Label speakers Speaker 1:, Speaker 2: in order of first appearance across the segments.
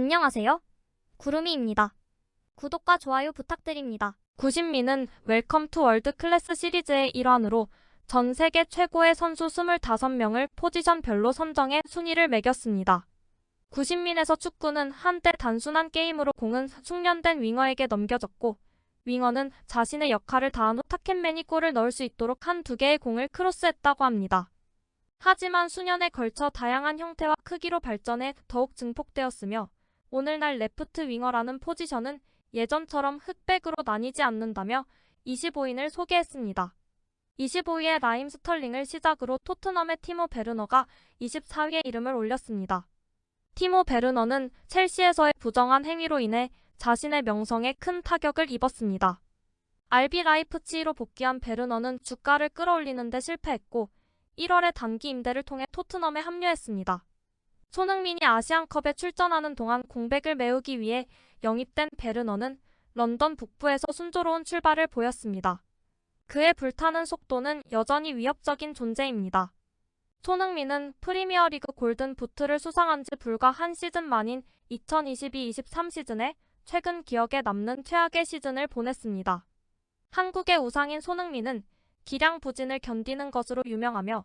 Speaker 1: 안녕하세요. 구름이입니다. 구독과 좋아요 부탁드립니다.
Speaker 2: 구신미는 웰컴 투 월드 클래스 시리즈의 일환으로 전 세계 최고의 선수 25명을 포지션별로 선정해 순위를 매겼습니다. 구신민에서 축구는 한때 단순한 게임으로 공은 숙련된 윙어에게 넘겨졌고 윙어는 자신의 역할을 다한 후 타켓맨이 골을 넣을 수 있도록 한 두 개의 공을 크로스했다고 합니다. 하지만 수년에 걸쳐 다양한 형태와 크기로 발전해 더욱 증폭되었으며 오늘날 레프트 윙어라는 포지션은 예전처럼 흑백으로 나뉘지 않는다며 25인을 소개했습니다. 25위의 라임 스털링을 시작으로 토트넘의 티모 베르너가 24위에 이름을 올렸습니다. 티모 베르너는 첼시에서의 부정한 행위로 인해 자신의 명성에 큰 타격을 입었습니다. RB 라이프치히로 복귀한 베르너는 주가를 끌어올리는 데 실패했고 1월에 단기 임대를 통해 토트넘에 합류했습니다. 손흥민이 아시안컵에 출전하는 동안 공백을 메우기 위해 영입된 베르너는 런던 북부에서 순조로운 출발을 보였습니다. 그의 불타는 속도는 여전히 위협적인 존재입니다. 손흥민은 프리미어리그 골든 부트를 수상한 지 불과 한 시즌 만인 2022-23 시즌에 최근 기억에 남는 최악의 시즌을 보냈습니다. 한국의 우상인 손흥민은 기량 부진을 견디는 것으로 유명하며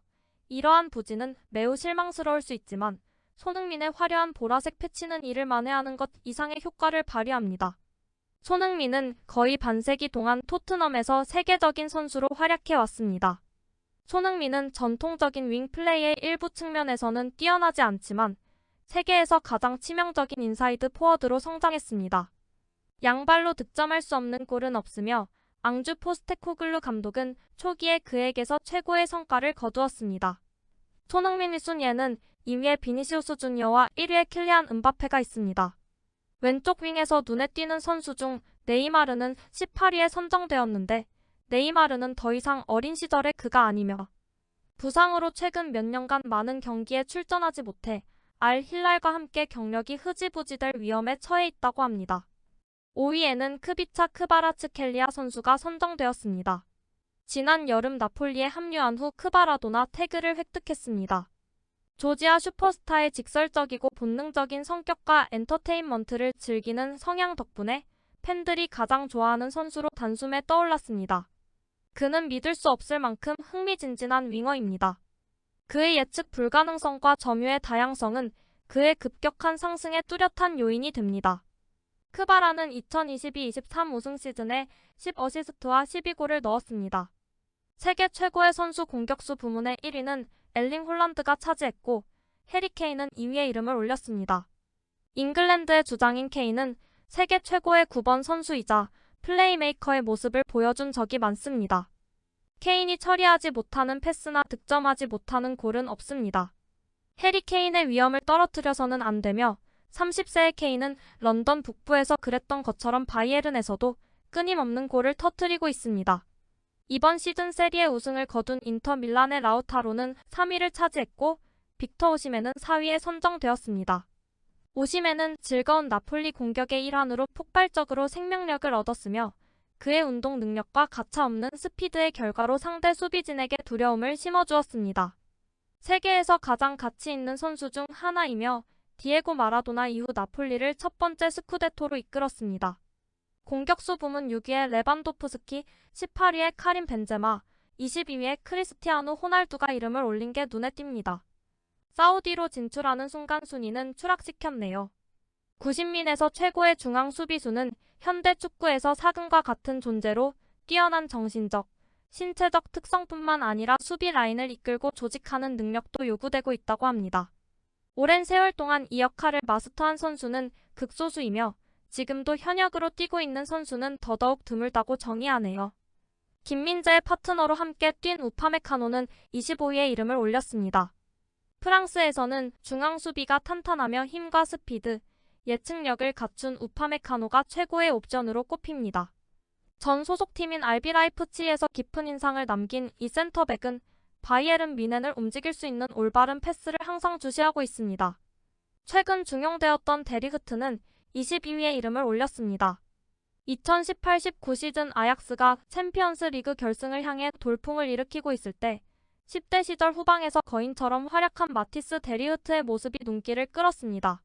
Speaker 2: 이러한 부진은 매우 실망스러울 수 있지만 손흥민의 화려한 보라색 패치는 이를 만회하는 것 이상의 효과를 발휘합니다. 손흥민은 거의 반세기 동안 토트넘에서 세계적인 선수로 활약해 왔습니다. 손흥민은 전통적인 윙 플레이의 일부 측면에서는 뛰어나지 않지만 세계에서 가장 치명적인 인사이드 포워드로 성장했습니다. 양발로 득점할 수 없는 골은 없으며 앙주 포스테코글루 감독은 초기에 그에게서 최고의 성과를 거두었습니다. 손흥민의 순위에는 2위에 비니시우스 주니어와 1위에 킬리안 은바페가 있습니다. 왼쪽 윙에서 눈에 띄는 선수 중 네이마르는 18위에 선정되었는데 네이마르는 더 이상 어린 시절의 그가 아니며 부상으로 최근 몇 년간 많은 경기에 출전하지 못해 알 힐랄과 함께 경력이 흐지부지될 위험에 처해 있다고 합니다. 5위에는 크비차 크바라츠켈리아 선수가 선정되었습니다. 지난 여름 나폴리에 합류한 후 크바라도나 태그를 획득했습니다. 조지아 슈퍼스타의 직설적이고 본능적인 성격과 엔터테인먼트를 즐기는 성향 덕분에 팬들이 가장 좋아하는 선수로 단숨에 떠올랐습니다. 그는 믿을 수 없을 만큼 흥미진진한 윙어입니다. 그의 예측 불가능성과 점유의 다양성은 그의 급격한 상승에 뚜렷한 요인이 됩니다. 크바라는 2022-23 우승 시즌에 10어시스트와 12골을 넣었습니다. 세계 최고의 선수 공격수 부문의 1위는 엘링 홀란드가 차지했고 해리 케인은 2위에 이름을 올렸습니다. 잉글랜드의 주장인 케인은 세계 최고의 9번 선수이자 플레이메이커의 모습을 보여준 적이 많습니다. 케인이 처리하지 못하는 패스나 득점하지 못하는 골은 없습니다. 해리 케인의 위험을 떨어뜨려서는 안 되며 30세의 케인은 런던 북부에서 그랬던 것처럼 바이에른에서도 끊임없는 골을 터뜨리고 있습니다. 이번 시즌 세리에 우승을 거둔 인터 밀란의 라우타로는 3위를 차지했고 빅터 오시멘은 4위에 선정되었습니다. 오시멘은 즐거운 나폴리 공격의 일환으로 폭발적으로 생명력을 얻었으며 그의 운동 능력과 가차없는 스피드의 결과로 상대 수비진에게 두려움을 심어주었습니다. 세계에서 가장 가치 있는 선수 중 하나이며 디에고 마라도나 이후 나폴리를 첫 번째 스쿠데토로 이끌었습니다. 공격수 부문 6위에 레반도프스키, 18위에 카린 벤제마, 22위에 크리스티아노 호날두가 이름을 올린 게 눈에 띕니다. 사우디로 진출하는 순간 순위는 추락시켰네요. 90민에서 최고의 중앙 수비수는 현대 축구에서 사근과 같은 존재로 뛰어난 정신적, 신체적 특성뿐만 아니라 수비 라인을 이끌고 조직하는 능력도 요구되고 있다고 합니다. 오랜 세월 동안 이 역할을 마스터한 선수는 극소수이며 지금도 현역으로 뛰고 있는 선수는 더더욱 드물다고 정의하네요. 김민재의 파트너로 함께 뛴 우파메카노는 25위에 이름을 올렸습니다. 프랑스에서는 중앙 수비가 탄탄하며 힘과 스피드, 예측력을 갖춘 우파메카노가 최고의 옵션으로 꼽힙니다. 전 소속팀인 알비라이프치에서 깊은 인상을 남긴 이 센터백은 바이에른 미넨을 움직일 수 있는 올바른 패스를 항상 주시하고 있습니다. 최근 중용되었던 데리흐트는 22위에 이름을 올렸습니다. 2018-19 시즌 아약스가 챔피언스 리그 결승을 향해 돌풍을 일으키고 있을 때 10대 시절 후방에서 거인처럼 활약한 마티스 데리흐트의 모습이 눈길을 끌었습니다.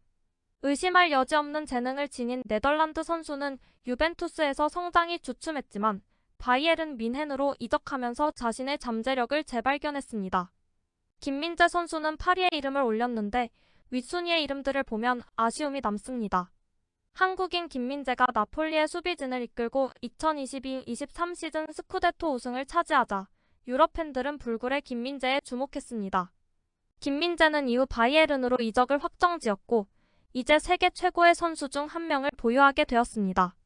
Speaker 2: 의심할 여지 없는 재능을 지닌 네덜란드 선수는 유벤투스에서 성장이 주춤했지만 바이에른 민헨으로 이적하면서 자신의 잠재력을 재발견했습니다. 김민재 선수는 파리에 이름을 올렸는데 윗순위의 이름들을 보면 아쉬움이 남습니다. 한국인 김민재가 나폴리의 수비진을 이끌고 2022-23 시즌 스쿠데토 우승을 차지하자 유럽 팬들은 불굴의 김민재에 주목했습니다. 김민재는 이후 바이에른으로 이적을 확정지었고 이제 세계 최고의 선수 중 한 명을 보유하게 되었습니다.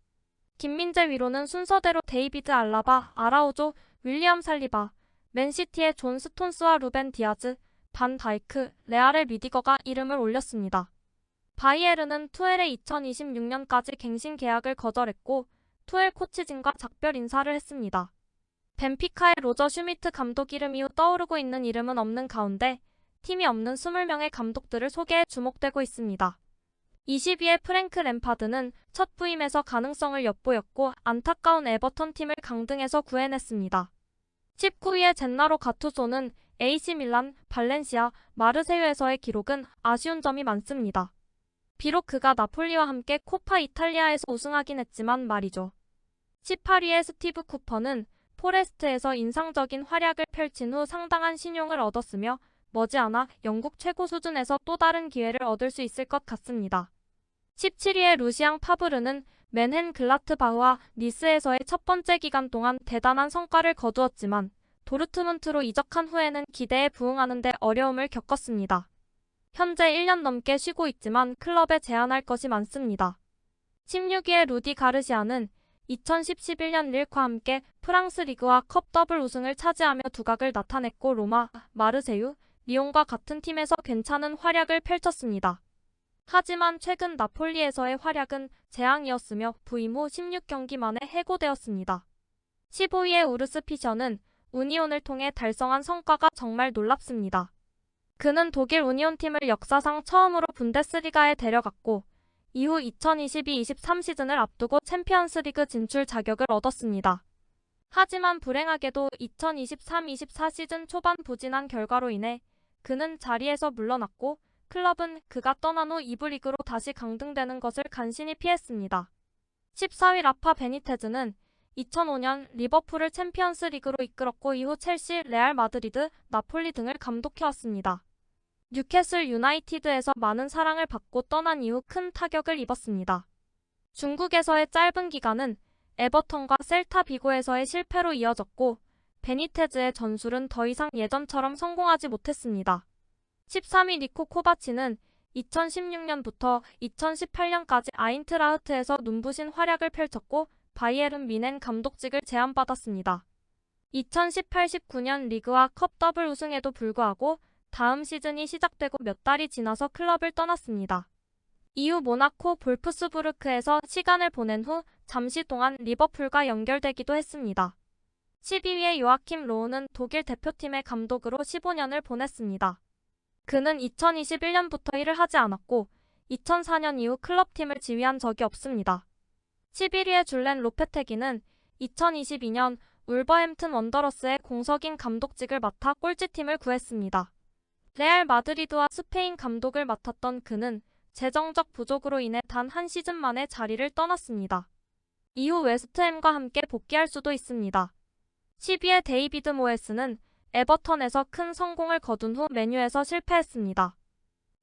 Speaker 2: 김민재 위로는 순서대로 데이비드 알라바, 아라우조, 윌리엄 살리바, 맨시티의 존 스톤스와 루벤 디아즈, 반 다이크, 레알의 리디거가 이름을 올렸습니다. 바이에른은 투엘의 2026년까지 갱신 계약을 거절했고 투엘 코치진과 작별 인사를 했습니다. 벤피카의 로저 슈미트 감독 이름 이후 떠오르고 있는 이름은 없는 가운데 팀이 없는 20명의 감독들을 소개해 주목되고 있습니다. 22의 프랭크 램파드는 첫 부임에서 가능성을 엿보였고 안타까운 에버턴 팀을 강등해서 구해냈습니다. 19위의 젠나로 가투소는 AC 밀란, 발렌시아, 마르세유에서의 기록은 아쉬운 점이 많습니다. 비록 그가 나폴리와 함께 코파 이탈리아에서 우승하긴 했지만 말이죠. 18위의 스티브 쿠퍼는 포레스트에서 인상적인 활약을 펼친 후 상당한 신용을 얻었으며 머지않아 영국 최고 수준에서 또 다른 기회를 얻을 수 있을 것 같습니다. 17위의 루시앙 파브르는 맨헨 글라트바흐와 니스에서의 첫 번째 기간 동안 대단한 성과를 거두었지만 도르트문트로 이적한 후에는 기대에 부응하는 데 어려움을 겪었습니다. 현재 1년 넘게 쉬고 있지만 클럽에 제안할 것이 많습니다. 16위의 루디 가르시아는 2010-11년 릴과 함께 프랑스 리그와 컵 더블 우승을 차지하며 두각을 나타냈고 로마, 마르세유, 리옹과 같은 팀에서 괜찮은 활약을 펼쳤습니다. 하지만 최근 나폴리에서의 활약은 재앙이었으며 부임 후 16경기 만에 해고되었습니다. 15위의 우르스 피셔는 우니온을 통해 달성한 성과가 정말 놀랍습니다. 그는 독일 우니온 팀을 역사상 처음으로 분데스리가에 데려갔고 이후 2022-23 시즌을 앞두고 챔피언스리그 진출 자격을 얻었습니다. 하지만 불행하게도 2023-24 시즌 초반 부진한 결과로 인해 그는 자리에서 물러났고 클럽은 그가 떠난 후 2부 리그로 다시 강등되는 것을 간신히 피했습니다. 14위 라파 베니테즈는 2005년 리버풀을 챔피언스 리그로 이끌었고 이후 첼시, 레알 마드리드, 나폴리 등을 감독해왔습니다. 뉴캐슬 유나이티드에서 많은 사랑을 받고 떠난 이후 큰 타격을 입었습니다. 중국에서의 짧은 기간은 에버턴과 셀타 비고에서의 실패로 이어졌고 베니테즈의 전술은 더 이상 예전처럼 성공하지 못했습니다. 13위 니코 코바치는 2016년부터 2018년까지 아인트라흐트에서 눈부신 활약을 펼쳤고 바이에른 미넨 감독직을 제안받았습니다. 2018-19년 리그와 컵 더블 우승에도 불구하고 다음 시즌이 시작되고 몇 달이 지나서 클럽을 떠났습니다. 이후 모나코 볼프스부르크에서 시간을 보낸 후 잠시 동안 리버풀과 연결되기도 했습니다. 12위의 요아킴 로우는 독일 대표팀의 감독으로 15년을 보냈습니다. 그는 2021년부터 일을 하지 않았고 2004년 이후 클럽팀을 지휘한 적이 없습니다. 11위의 줄렌 로페테기는 2022년 울버햄튼 원더러스의 공석인 감독직을 맡아 꼴찌팀을 구했습니다. 레알 마드리드와 스페인 감독을 맡았던 그는 재정적 부족으로 인해 단 한 시즌 만에 자리를 떠났습니다. 이후 웨스트햄과 함께 복귀할 수도 있습니다. 10위의 데이비드 모에스는 에버턴에서 큰 성공을 거둔 후 메뉴에서 실패했습니다.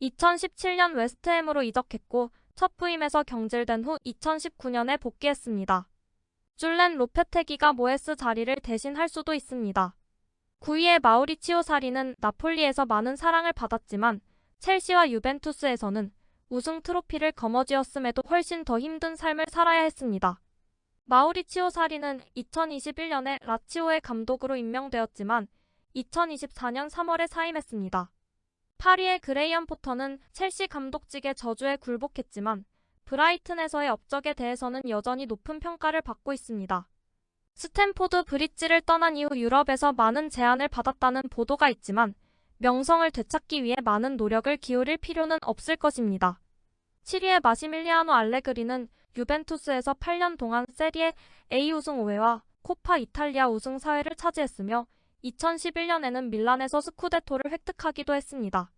Speaker 2: 2017년 웨스트햄으로 이적했고 첫 부임에서 경질된 후 2019년에 복귀했습니다. 줄렌 로페테기가 모에스 자리를 대신할 수도 있습니다. 9위의 마우리치오 사리는 나폴리에서 많은 사랑을 받았지만 첼시와 유벤투스에서는 우승 트로피를 거머쥐었음에도 훨씬 더 힘든 삶을 살아야 했습니다. 마우리치오 사리는 2021년에 라치오의 감독으로 임명되었지만 2024년 3월에 사임했습니다. 파리의 그레이엄 포터는 첼시 감독직의 저주에 굴복했지만 브라이튼에서의 업적에 대해서는 여전히 높은 평가를 받고 있습니다. 스탠포드 브릿지를 떠난 이후 유럽에서 많은 제안을 받았다는 보도가 있지만 명성을 되찾기 위해 많은 노력을 기울일 필요는 없을 것입니다. 7위의 마시밀리아노 알레그리는 유벤투스에서 8년 동안 세리에 A 우승 5회와 코파 이탈리아 우승 4회를 차지했으며 2011년에는 밀란에서 스쿠데토를 획득하기도 했습니다.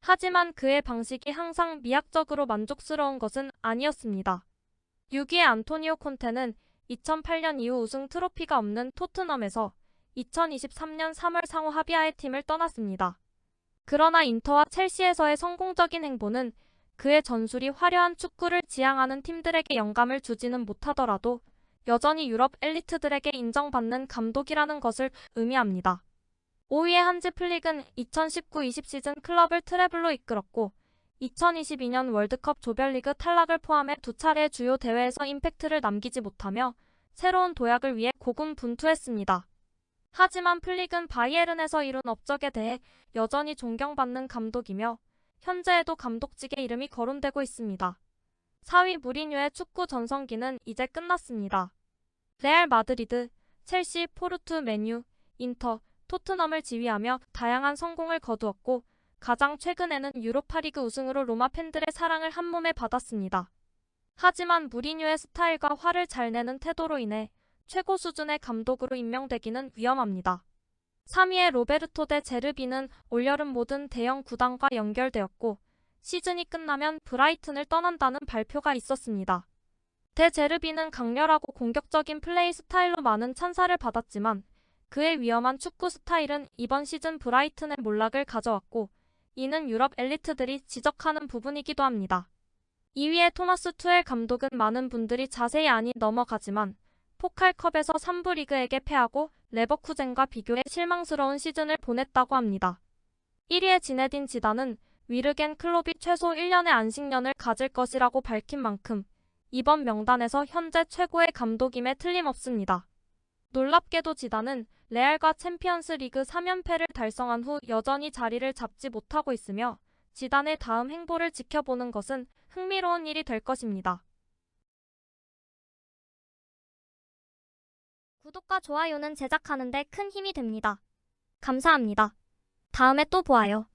Speaker 2: 하지만 그의 방식이 항상 미학적으로 만족스러운 것은 아니었습니다. 6위의 안토니오 콘테는 2008년 이후 우승 트로피가 없는 토트넘에서 2023년 3월 상호 합의하에 팀을 떠났습니다. 그러나 인터와 첼시에서의 성공적인 행보는 그의 전술이 화려한 축구를 지향하는 팀들에게 영감을 주지는 못하더라도 여전히 유럽 엘리트들에게 인정받는 감독이라는 것을 의미합니다. 5위의 한지 플릭은 2019-20 시즌 클럽을 트래블로 이끌었고 2022년 월드컵 조별리그 탈락을 포함해 두 차례 주요 대회에서 임팩트를 남기지 못하며 새로운 도약을 위해 고군분투했습니다. 하지만 플릭은 바이에른에서 이룬 업적에 대해 여전히 존경받는 감독이며 현재에도 감독직의 이름이 거론되고 있습니다. 4위 무리뉴의 축구 전성기는 이제 끝났습니다. 레알 마드리드, 첼시, 포르투, 메뉴, 인터, 토트넘을 지휘하며 다양한 성공을 거두었고 가장 최근에는 유로파리그 우승으로 로마 팬들의 사랑을 한몸에 받았습니다. 하지만 무리뉴의 스타일과 화를 잘 내는 태도로 인해 최고 수준의 감독으로 임명되기는 위험합니다. 3위의 로베르토 데 제르비는 올여름 모든 대형 구단과 연결되었고 시즌이 끝나면 브라이튼을 떠난다는 발표가 있었습니다. 데 제르비는 강렬하고 공격적인 플레이 스타일로 많은 찬사를 받았지만 그의 위험한 축구 스타일은 이번 시즌 브라이튼의 몰락을 가져왔고 이는 유럽 엘리트들이 지적하는 부분이기도 합니다. 2위의 토마스 투엘 감독은 많은 분들이 자세히 아니 넘어가지만 포칼컵에서 3부 리그에게 패하고 레버쿠젠과 비교해 실망스러운 시즌을 보냈다고 합니다. 1위의 지네딘 지단은 위르겐 클롭이 최소 1년의 안식년을 가질 것이라고 밝힌 만큼 이번 명단에서 현재 최고의 감독임에 틀림없습니다. 놀랍게도 지단은 레알과 챔피언스 리그 3연패를 달성한 후 여전히 자리를 잡지 못하고 있으며 지단의 다음 행보를 지켜보는 것은 흥미로운 일이 될 것입니다.
Speaker 1: 구독과 좋아요는 제작하는데 큰 힘이 됩니다. 감사합니다. 다음에 또 보아요.